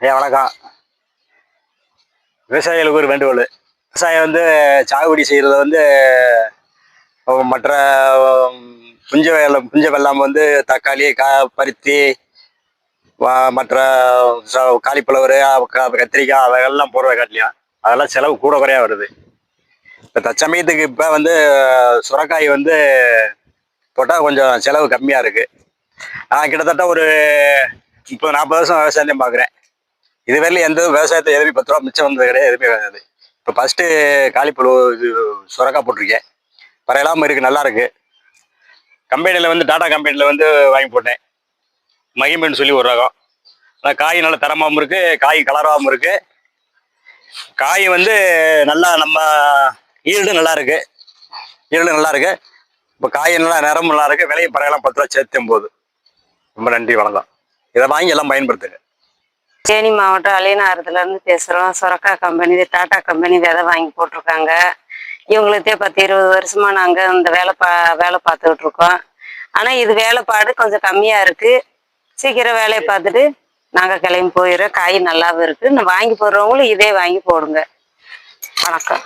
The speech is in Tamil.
ஐயா வணக்கம். விவசாயிகளுக்கு ஒரு வேண்டுகோள். விவசாயம் வந்து சாகுபடி செய்கிறத வந்து மற்ற புஞ்ச வெள்ளம் புஞ்ச வெள்ளாமை வந்து தக்காளி கா பருத்தி மற்ற ச- காலிஃப்ளவரு கத்திரிக்காய் அதெல்லாம் போடுற காட்டிலையும் அதெல்லாம் செலவு கூட குறையா வருது. இப்போ தற்சமயத்துக்கு இப்போ வந்து சுரக்காய் வந்து போட்டால் கொஞ்சம் செலவு கம்மியாக இருக்குது நான் கிட்டத்தட்ட ஒரு முப்பது நாற்பது வருஷம் விவசாயம் பார்க்குறேன் இதுவரையிலும் எந்த விவசாயத்தை எதுவுமே பத்து ரூபா மிச்சம் வந்தது கிடையாது எதுவுமே கிடையாது. இப்போ ஃபஸ்ட்டு காலிப்புழு இது சுரக்கா போட்டிருக்கேன். பரவாயில்லாமல் இருக்குது நல்லா இருக்கு. கம்பெனியில் வந்து டாடா கம்பெனியில் வந்து வாங்கி போட்டேன். மகிமன் சொல்லி ஒரு ரகம். ஆனால் காய் நல்ல தரமாகவும் இருக்குது காய் கலராகவும் இருக்குது காய் வந்து நல்லா நம்ம ஈல்டு நல்லா இருக்கு. ஈல்டு நல்லா இருக்கு. இப்போ காய் நல்லா நிறம் நல்லா இருக்கு. விலையும் பரவாயில்ல பத்து ரூபா சேர்த்தும் போது ரொம்ப நன்றி வணக்கம். இதை வாங்கி எல்லாம் பயன்படுத்துங்க. தேனி மாவட்டம் அலியனாரத்துல இருந்து பேசுறோம். சொரக்கா கம்பெனி டாடா கம்பெனி விதை வாங்கி போட்டிருக்காங்க. இவங்களுக்கே பத்து இருபது வருஷமா நாங்க இந்த வேலை பா வேலை பார்த்துக்கிட்டு இருக்கோம். ஆனா இது வேலைப்பாடு கொஞ்சம் கம்மியா இருக்கு. சீக்கிரம் வேலையை பார்த்துட்டு நாங்க கிளம்பி போயிடுறோம். காய் நல்லாவும் இருக்கு. நான் வாங்கி போடுறவங்களும் இதே வாங்கி போடுங்க. வணக்கம்.